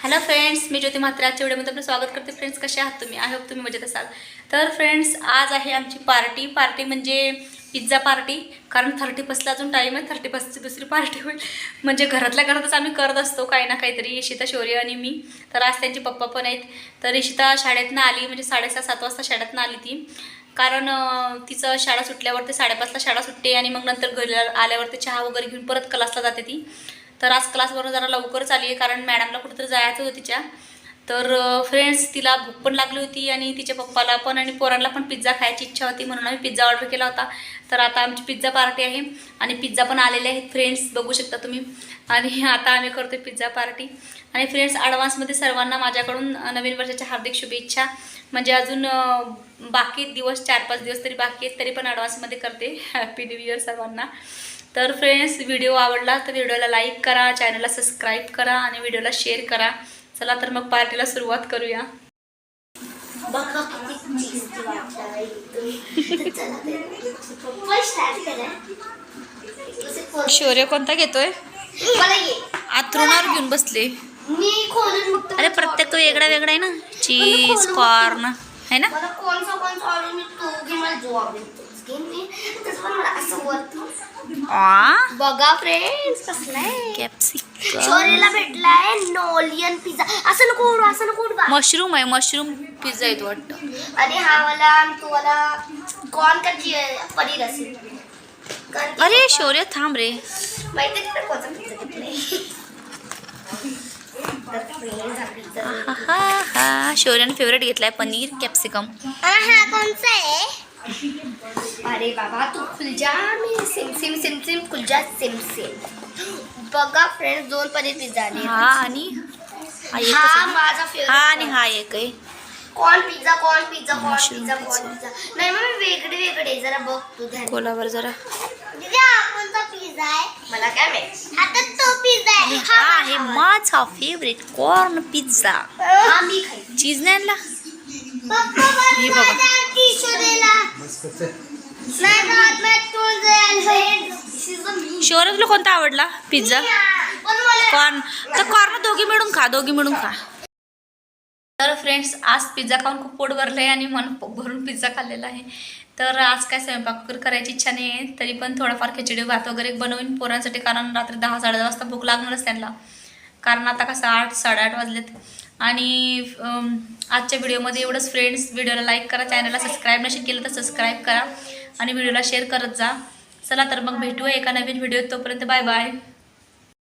Hello friends मी ज्योती मात्र आजच्या व्हिडिओमध्ये आपलं स्वागत करते. फ्रेंड्स कसे आहात तुम्ही? आय होप तुम्ही मजेत असाल. तर फ्रेंड्स आज आहे आमची पार्टी पार्टी म्हणजे पिझ्झा पार्टी कारण थर्टी फर्स्टला अजून टाईम आहे. थर्टी फर्स्टची दुसरी पार्टी होईल. म्हणजे घरातल्या घरातच आम्ही करत असतो. काही ना काहीतरी इशिता शौर्य आणि मी. तर आज त्यांचे पप्पा पण आहेत. तर इशिता शाळेतनं आली. म्हणजे साडेसहा सात वाजता शाळेतनं आली ती. कारण तिचं शाळा सुटल्यावर ते साडेपाचला शाळा सुटते. आणि मग नंतर घरी आल्यावर ते चहा वगैरे घेऊन परत क्लासला जाते ती. तर आज क्लासवरून जरा लवकरच आली आहे कारण मॅडमला कुठेतरी जायचं होतं तिच्या. तर फ्रेंड्स तिला भूक पण लागली होती आणि तिच्या पप्पाला पण आणि पोरांना पण पिझ्झा खायची इच्छा होती म्हणून आम्ही पिझ्झा ऑर्डर केला होता. तर आता आमची पिझ्झा पार्टी आहे आणि पिझ्झा पण आलेले आहेत फ्रेंड्स बघू शकता तुम्ही. आणि आता आम्ही करतो पिझ्झा पार्टी आणि फ्रेंड्स ॲडव्हान्समध्ये सर्वांना माझ्याकडून नवीन वर्षाच्या हार्दिक शुभेच्छा. म्हणजे अजून बाकी दिवस चार पाच दिवस तरी बाकी आहेत तरी पण ॲडव्हान्समध्ये करते. हॅपी न्यू इयर सर्वांना. तर फ्रेंड्स व्हिडिओ आवडला तर व्हिडिओला लाईक करा चॅनलला सबस्क्राईब करा आणि व्हिडिओला शेअर करा. चला तर मग पार्टीला सुरुवात करूया. शौर्य कोणता घेतोय? आतरुणावर घेऊन बसले. अरे प्रत्येक तो वेगळा वेगळा आहे ना. चीज कॉर्न आहे ना? बघा फ्रेंड्स कसला आहे? कॅप्सिकम शोरीला भेटलाय नोलियन पिझ्झा. असं नको उडू असं नको उडू. मशरूम आहे मशरूम पिझ्झा येतो वाटतं. आणि हा वाला आणि तो वाला कॉर्न का पनीर असेल. अरे शौर्य थांब रे. माहिती कोणता पिझ्झा घेतलाय? शौर्याने फेवरेट घेतलाय पनीर कॅप्सिकम हा कोणचा आहे? अरे बाबा तू खुल जा मी. सिम सिम सिम सिम खुल जा सिम सिम. बघा फ्रेंड्स दोन पनीर पिझ्झा आले हा आणि? हा हा? माझा हा फेवरेट आणि हा एक आहे. Corn pizza corn pizza corn Mushroom pizza pizza. Corn pizza नाही मग वेगळे वेगळे. जरा बघ तू ध्यान. कोलावर जरा? कोणता पिझ्झा आहे. मला काय माहीत? आता तो पिझ्झा आणि हा आहे माझा फेवरेट कॉर्न पिझ्झा हा मी खाईन. चीज नाही आणला? पप्पा हे बघा. नाही तुला कोणता आवडला? पिझ्झा कॉर्न तर कॉर्न दोघी मिळून खा दोघी मिळून खा. तर फ्रेंड्स आज पिझ्झा खाऊन खूप पोट भरलं आहे आणि मन भरून पिझ्झा खाल्लेला आहे. तर आज काय स्वयंपाक करायची इच्छा नाही आहे तरी पण थोडाफार खिचडी भात वगैरे बनवून पोरांसाठी कारण रात्री दहा साडेदहा वाजता भूक लागणारच त्यांना. कारण आता कसं आठ साडेआठ वाजलेत. आणि आजच्या व्हिडिओमध्ये एवढंच फ्रेंड्स व्हिडिओला लाईक करा चॅनलला सबस्क्राईब नसेल केलं तर सबस्क्राईब करा आणि व्हिडिओला शेअर करत जा. चला तर मग भेटूया एका नवीन व्हिडिओत तोपर्यंत बाय बाय